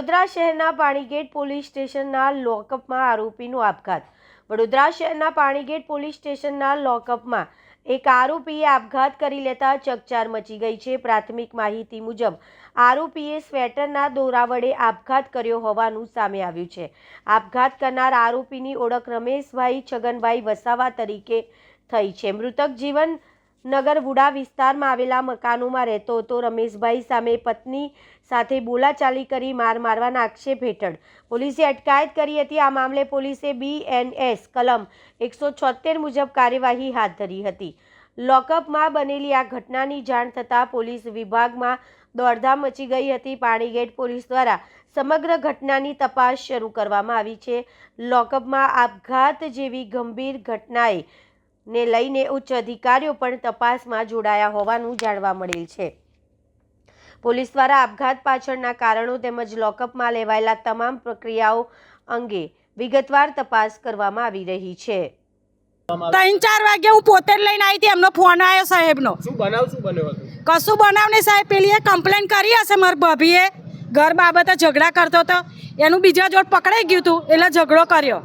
વડોદરા શહેરના પાણીગેટ પોલીસ સ્ટેશનના લોકઅપમાં આરોપીનો આપઘાત. વડોદરા શહેરના પાણીગેટ પોલીસ સ્ટેશનના લોકઅપમાં એક આરોપીએ આપઘાત કરી લેતા ચકચાર મચી ગઈ છે. પ્રાથમિક માહિતી મુજબ, આરોપીએ સ્વેટરના દોરા વડે આપઘાત કર્યો હોવાનું સામે આવ્યું છે. આપઘાત કરનાર આરોપીની ઓળખ રમેશભાઈ છગનભાઈ વસાવા તરીકે થઈ છે. મૃતક જીવન નગર વુડા વિસ્તારમાં આવેલા મકાનોમાં રહેતો હતો. રમેશભાઈ સામે પત્ની સાથે બોલાચાલી કરી માર મારવાના આક્ષેપ હેઠળ પોલીસે અટકાયત કરી હતી. આ મામલે પોલીસે બીએનએસ કલમ એકસો છોતેર મુજબ કાર્યવાહી હાથ ધરી હતી. લોકઅપમાં બનેલી આ ઘટનાની જાણ થતાં પોલીસ વિભાગમાં દોડધામ મચી ગઈ હતી. પાણીગેટ પોલીસ દ્વારા સમગ્ર ઘટનાની તપાસ શરૂ કરવામાં આવી છે. લોકઅપમાં આપઘાત જેવી ગંભીર ઘટનાએ ને લઈને ઉચ્ચ અધિકારીઓ પણ તપાસમાં જોડાયા હોવાનું જાણવા મળેલ છે. પોલીસ દ્વારા આપઘાત પાછળના કારણો તેમજ લોકઅપમાં લેવાયેલા તમામ પ્રક્રિયાઓ અંગે વિગતવાર તપાસ કરવામાં આવી રહી છે. ત્રણ ચાર વાગે હું પોતે જ લઈને આવી હતી એમનો ફોન આવ્યો સાહેબનો. શું બનાવ શું બન્યો હતો? કશું બનાવ નહીં સાહેબ પેલીએ કમ્પ્લેન કરી હશે મારી ભાભીએ. ઘર બાબતે ઝઘડા કરતો હતો એનું બીજા જોડ પકડાઈ ગયું હતું એટલે ઝઘડો કર્યો.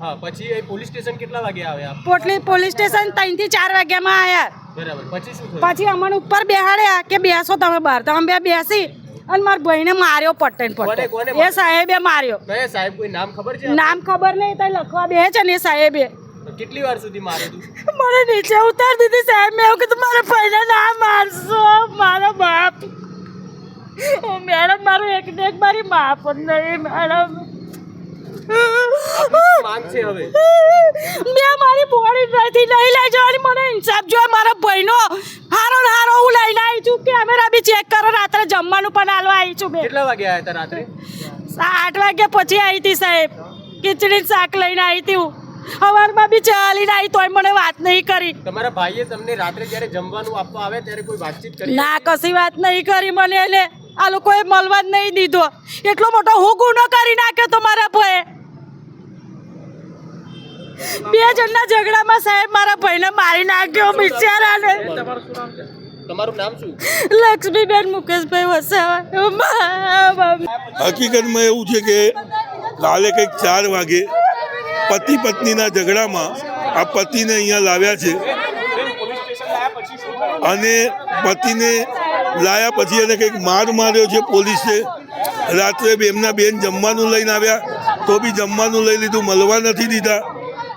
હા પછી એ પોલીસ સ્ટેશન કેટલા વાગે આવ્યા પોટલી પોલીસ સ્ટેશન ત્રણથી ચાર વાગ્યામાં આવ્યા બરાબર પછી શું થયું? પછી અમને ઉપર બેહાડ્યા કે બેસો તમે બહાર. તો અમે બે બેસી અને મારા ભાઈને માર્યો પટ્ટે ને કોને- કોને પટ્ટે એ સાહેબે માર્યો. કયા સાહેબ? કોઈ નામ ખબર છે નામ ખબર નહીં તો લખવા બે છે ને એ સાહેબે. કેટલી વાર સુધી મારે તું? મને નીચે ઉતાર દીધી સાહેબ. મેં એવું કીધું મારા ભાઈને ના મારશો મારો બાપ. ઓ મેડમ મારું એક ને એક મારી મા પણ નહીં મેડમ. મેં મારી બોડી નથી લઈ જવાની મને ઇન્સાફ જોઈએ મારા ભાઈનો હારો ને હારો હું લઈને આવી છું. કેમેરા બી ચેક કરો રાત્રે જમવાનું પણ હાલવા આવી છું મેં કેટલા વાગે આવ્યા હતા રાત્રે? આઠ વાગ્યા પછી આવી હતી સાહેબ. ખીચડી શાક લઈને આવી હતી હું. સવારમાં બી ચાલીને આવી તોય મને વાત નહીં કરી. તમારા ભાઈએ તમને રાત્રે જ્યારે જમવાનું આપવા આવે ત્યારે કોઈ વાતચીત કરી? ના કશી વાત નહીં કરી મને એટલે આ લોકોએ મળવા જ નહીં દીધો. એટલો મોટો હું ગુનો કરી નાખ્યો તો મારા ભાઈએ. બે જણના ઝઘડામાં સાહેબ મારા ભાઈને મારી નાખ્યો બિચારાને. તમારું નામ શું? લક્ષ્મીબેન મુકેશભાઈ વસાવા. હકીકતમાં એવું છે કે કાલે કંઈક ચાર વાગે પતિ પત્નીના ઝઘડામાં આ પતિને અહીંયા લાવ્યા છે. અને પતિને લાયા પછી એને કંઈક માર માર્યો છે પોલીસે. રાત્રે બી એમના બેન જમવાનું લઈને આવ્યા. તો બી જમવાનું લઈ લીધું મળવા નથી દીધા.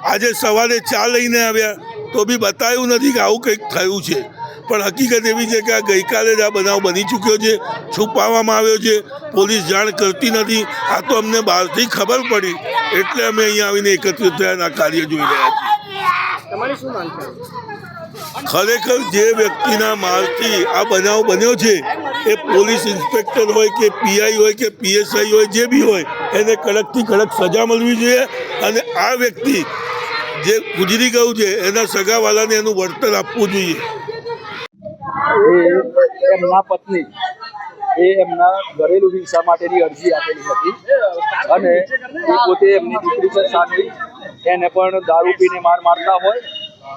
આજે સવારે ચા લઈને આવ્યા તો બી બતાવ્યું નથી કે આવું કંઈક થયું છે. પણ હકીકત એવી છે કે આ ગઈકાલે જ આ બનાવ બની ચૂક્યો છે છુપાવવામાં આવ્યો છે. પોલીસ જાણ કરતી નથી. આ તો અમને બહારથી ખબર પડી. એટલે અમે અહીંયા આવીને એકત્રિત થયા આ કાર્ય જોઈ રહ્યા છીએ. ખરેખર જે વ્યક્તિના મારથી આ બનાવ બન્યો છે એ પોલીસ ઇન્સ્પેક્ટર હોય કે પીઆઈ હોય કે પીએસઆઈ હોય જે બી હોય એને કડકથી કડક સજા મળવી જોઈએ. અને આ વ્યક્તિ જે ગુજરી ગયું છે, એના સગાવાલાને એનું વળતર આપવું જોઈએ. એમના પત્ની, એ એમના ઘરેલું હિંસા માટેની અરજી આપેલી હતી. અને એ પોતે એમની દીકરી સાનવી. એને પણ દારૂ પીને માર મારતા હોય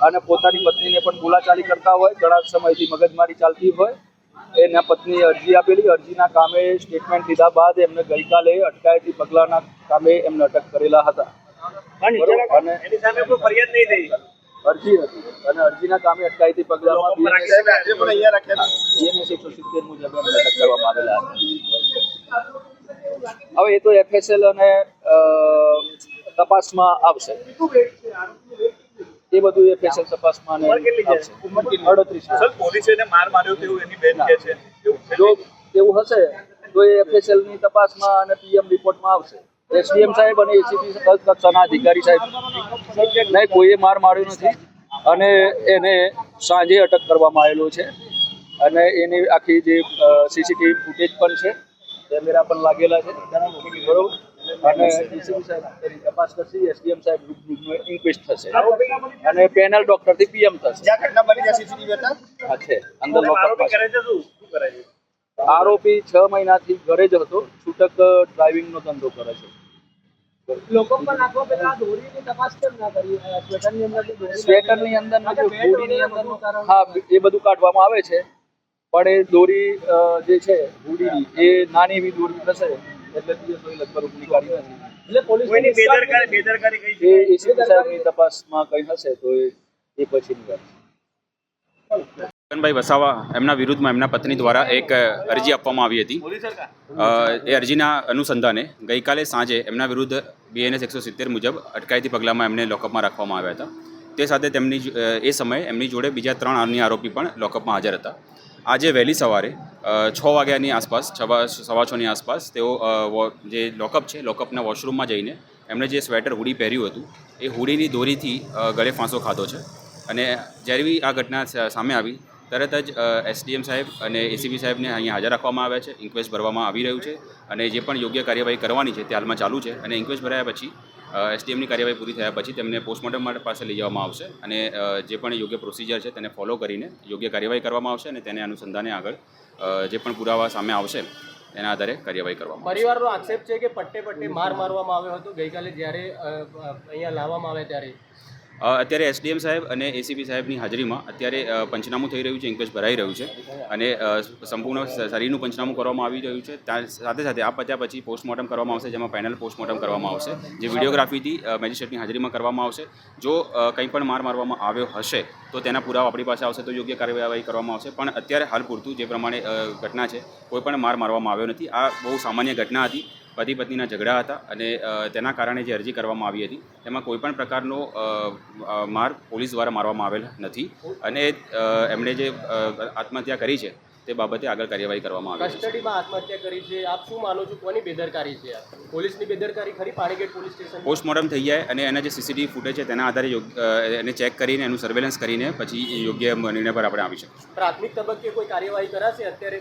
અને પોતાની પત્નીને પણ બોલાચાલી કરતા હોય. ઘણા સમયથી મગજમારી ચાલતી હોય. એના પત્નીએ અરજી આપેલી. અરજીના કામે સ્ટેટમેન્ટ લીધા બાદ એમને ગઈકાલે અટકાયતી પગલાંના કામે એમને અટક કરેલા હતા. અને અરજી હતી. અને અરજીના કામે અટકાયતી પગલામાં BNS BNS એકસો સિત્તેર મુજબ અટક કરવામાં આવેલા હતા. હવે એ તો એફએસએલ અને તપાસમાં આવશે. એ બધું એફએસએલ તપાસમાં અને આવશે. અડત્રીસ પોલીસે એને માર માર્યો તેવું એની બેન એવું છે? જો એવું હશે તો એ એફએસએલની તપાસમાં અને પીએમ રિપોર્ટમાં આવશે. એસડીએમ સાહેબ અને એસીપી કક્ષાના અધિકારી સાહેબ. નહીં કોઈએ માર માર્યો નથી અને એને સાંજે અટક કરવામાં આવેલો છે. અને એની આખી જે સીસીટીવી ફૂટેજ પણ છે કેમેરા પણ લાગેલા છે. બરોબર? અને એસીપી સાહેબ તપાસ કરશે એસડીએમ સાહેબ ઇન્ક્વેસ્ટ થશે. અને પેનલ ડોક્ટરથી પીએમ થશે. જ્યાં ઘટના બની ત્યાં સીસીટીવી હતા? છે. અંદર આરોપી કરે છે શું? શું કરે છે? આરોપી છ મહિનાથી ઘરે જ હતો. છૂટક ડ્રાઇવિંગનો ધંધો કરે છે. સ્વેટરની અંદર હુડીની અંદર હા એ બધું કાઢવામાં આવે છે. પણ એ દોરી જે છે હુડીની એ નાની એવી દોરી થશે એટલે પીએસઓએ લગભગ ઉપની કાઢી નથી. એટલે પોલીસ કોઈની બેદરકારી બેદરકારી કઈ છે? એ એસીપી સાહેબની તપાસમાં કઈ હશે તો એ પછી ની વાત છે ગગનભાઈ વસાવા એમના વિરુદ્ધમાં એમના પત્ની દ્વારા એક અરજી આપવામાં આવી હતી. એ અરજીના અનુસંધાને ગઈકાલે સાંજે એમના વિરુદ્ધ બીએનએસ એકસો સિત્તેર મુજબ અટકાયતી પગલામાં એમને લોકઅપમાં રાખવામાં આવ્યા હતા. તે સાથે તેમની એ સમયે એમની જોડે બીજા ત્રણ અન્ય આરોપી પણ લોકઅપમાં હાજર હતા. આજે વહેલી સવારે છ વાગ્યાની આસપાસ સવા છની આસપાસ તેઓ જે લોકઅપ છે, લોકઅપના વોશરૂમમાં જઈને એમણે જે સ્વેટર, હુડી પહેર્યું હતું, એ હુડીની દોરીથી ગળે ફાંસો ખાધો છે. અને જ્યારે આ ઘટના સામે આવી તરત જ એસડીએમ સાહેબ અને એસીબી સાહેબને અહીંયા હાજર રાખવામાં આવ્યા છે. ઇન્ક્વેસ્ટ ભરવામાં આવી રહ્યું છે અને જે પણ યોગ્ય કાર્યવાહી કરવાની છે તે હાલમાં ચાલુ છે અને ઇન્ક્વેસ્ટ ભરાયા પછી એસડીએમની કાર્યવાહી પૂરી થયા પછી તેમને પોસ્ટમોર્ટમ માટે પાસે લઈ જવામાં આવશે અને જે પણ યોગ્ય પ્રોસિજર છે તેને ફોલો કરીને યોગ્ય કાર્યવાહી કરવામાં આવશે અને તેને અનુસંધાને આગળ જે પણ પુરાવા સામે આવશે એના આધારે કાર્યવાહી કરવામાં પરિવારનો આક્ષેપ છે કે પટ્ટે પટ્ટે માર મારવામાં આવ્યો હતો ગઈકાલે જ્યારે અહીંયા લાવવામાં આવે ત્યારે. અત્યારે એસડીએમ સાહેબ અને એસીબી સાહેબની હાજરીમાં અત્યારે પંચનામું થઈ રહ્યું છે ઇન્ક્વેસ્ટ ભરાઈ રહ્યું છે અને સંપૂર્ણ શરીરનું પંચનામું કરવામાં આવી રહ્યું છે. ત્યાં સાથે સાથે આ પત્યા પછી પોસ્ટમોર્ટમ કરવામાં આવશે જેમાં પેનલ પોસ્ટમોર્ટમ કરવામાં આવશે જે વિડીયોગ્રાફીથી મેજિસ્ટ્રેટની હાજરીમાં કરવામાં આવશે. જો કંઈ પણ માર મારવામાં આવ્યો હશે તો તેના પુરાવા આપણી પાસે આવશે તો યોગ્ય કાર્યવાહી કરવામાં આવશે. પણ અત્યારે હાલ પૂરતું જે પ્રમાણે ઘટના છે કોઈ પણ માર મારવામાં આવ્યો નથી. આ બહુ સામાન્ય ઘટના હતી. પતિ પત્નીના ઝઘડા હતા અને તેના કારણે જે અરજી કરવામાં આવી હતી તેમાં કોઈપણ પ્રકારનો માર પોલીસ દ્વારા મારવામાં આવેલ નથી અને એમણે જે આત્મહત્યા કરી છે તે બાબતે આગળ કાર્યવાહી કરવામાં આવી છે. કસ્ટડીમાં આત્મહત્યા કરી છે. આપ શું માનો છો? કોની બેદરકારી છે પોલીસની બેદરકારી ખરી? પાણીગેટ પોલીસ સ્ટેશન પોસ્ટમોર્ટમ થઈ જાય અને એના જે સીસીટીવી ફૂટેજ છે તેના આધારે એને ચેક કરીને એનું સર્વેલન્સ કરીને પછી યોગ્ય નિર્ણય પર આપણે આવી શકીશું. પ્રાથમિક તબક્કે કોઈ કાર્યવાહી કરાશે? અત્યારે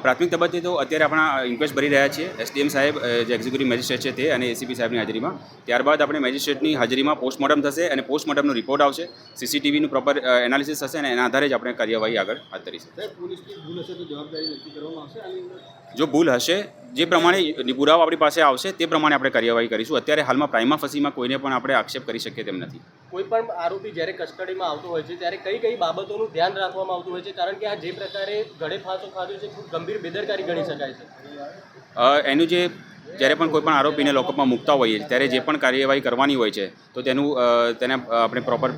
પ્રાથમિક તબક્કે તો અત્યારે આપણા ઇન્ક્વેસ્ટ ભરી રહ્યા છીએ. એસડીએમ સાહેબ જે એક્ઝિક્યુટિવ મેજિસ્ટ્રેટ છે તે અને એસીપી સાહેબની હાજરીમાં. ત્યારબાદ આપણે મેજિસ્ટ્રેટની હાજરીમાં પોસ્ટમોર્ટમ થશે અને પોસ્ટમોર્ટમનો રિપોર્ટ આવશે. સીસીટીવીનું પ્રોપર એનાલિસિસ થશે અને એના આધારે જ આપણે કાર્યવાહી આગળ હાથ ધરીશું. જો ભૂલ હશે જે પ્રમાણે પુરાવો આપણી પાસે આવશે તે પ્રમાણે આપણે કાર્યવાહી કરીશું. અત્યારે હાલમાં પ્રાઇમા ફસીમાં કોઈને પણ આપણે આક્ષેપ કરી શકીએ તેમ નથી. કોઈ પણ આરોપી જ્યારે કસ્ટડીમાં આવતો હોય છે ત્યારે કઈ કઈ બાબતોનું ધ્યાન રાખવામાં આવતું હોય છે? કારણ કે આ જે પ્રકારે ગળે ફાંસો ખાધો છે ખૂબ ગંભીર બેદરકારી ગણી શકાય છે. એનું જે જ્યારે પણ કોઈ પણ આરોપીને લોકઅપમાં મૂકતા હોઈએ, ત્યારે જે પણ કાર્યવાહી કરવાની હોય છે, તો તેનું તેને આપણે પ્રોપર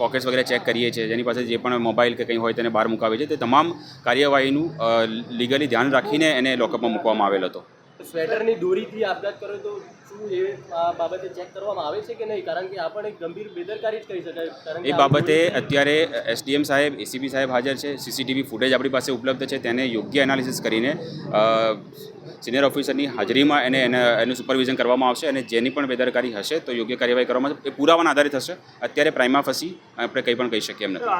પોકેટ્સ વગેરે ચેક કરીએ છીએ. જેની પાસે જે પણ મોબાઈલ કે કંઈ હોય તેને બહાર મુકાવીએ છીએ તે તમામ કાર્યવાહીનું લીગલી ધ્યાન રાખીને એને લોકઅપમાં મૂકવામાં આવેલ હતો. સ્વેટરની દોરીથી આપઘાત કર્યો તો શું એ બાબતે ચેક કરવામાં આવે છે કે નહીં? કારણ કે આ પણ એક ગંભીર બેદરકારી જ કહી શકાય. કારણ એ બાબતે અત્યારે એસડીએમ સાહેબ એસીબી સાહેબ હાજર છે. સીસીટીવી ફૂટેજ આપણી પાસે ઉપલબ્ધ છે. તેને યોગ્ય એનાલિસિસ કરીને સિનિયર ઓફિસરની હાજરીમાં એને એને એનું સુપરવિઝન કરવામાં આવશે અને જેની પણ બેદરકારી હશે તો યોગ્ય કાર્યવાહી કરવામાં આવશે. એ પુરાવાના આધારિત હશે અત્યારે પ્રાઇમા ફસી આપણે કંઈ પણ કહી શકીએ એમ નથી.